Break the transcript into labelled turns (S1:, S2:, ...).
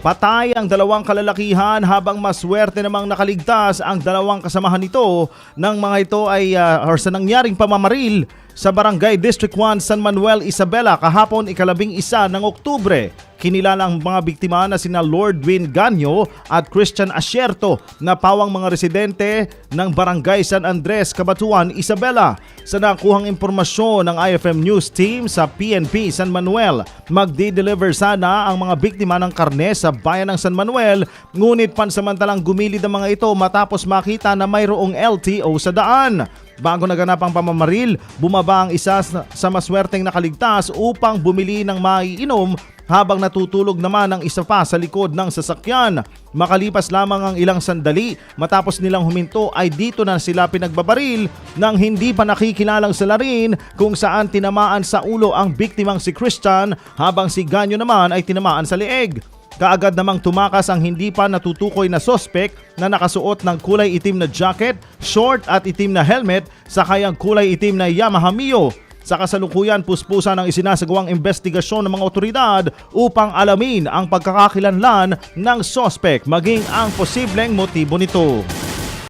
S1: Patay ang dalawang kalalakihan habang maswerte namang nakaligtas ang dalawang kasamahan nito. Ng mga ito ay ah, or sa nangyaring pamamaril sa Barangay District 1 San Manuel, Isabela kahapon ikalabing isa ng Oktubre. Kinilala ang mga biktima na sina Lord Win Ganyo at Christian Asierto na pawang mga residente ng Barangay San Andres, Cabatuan, Isabela. Sa nakuhang impormasyon ng IFM News Team sa PNP San Manuel, magdi-deliver sana ang mga biktima ng karne sa bayan ng San Manuel ngunit pansamantalang gumilid ang mga ito matapos makita na mayroong LTO sa daan. Bago naganap ang pamamaril, bumaba ang isa sa maswerteng nakaligtas upang bumili ng maiinom habang natutulog naman ang isa pa sa likod ng sasakyan. Makalipas lamang ang ilang sandali matapos nilang huminto ay dito na sila pinagbabaril ng hindi pa nakikilalang salarin kung saan tinamaan sa ulo ang biktimang si Christian habang si Ganyo naman ay tinamaan sa leeg. Kaagad namang tumakas ang hindi pa natutukoy na sospek na nakasuot ng kulay itim na jacket, short at itim na helmet sa kayang kulay itim na Yamaha Mio. Sa kasalukuyan, puspusan ang isinasagawang investigasyon ng mga otoridad upang alamin ang pagkakakilanlan ng sospek maging ang posibleng motibo nito.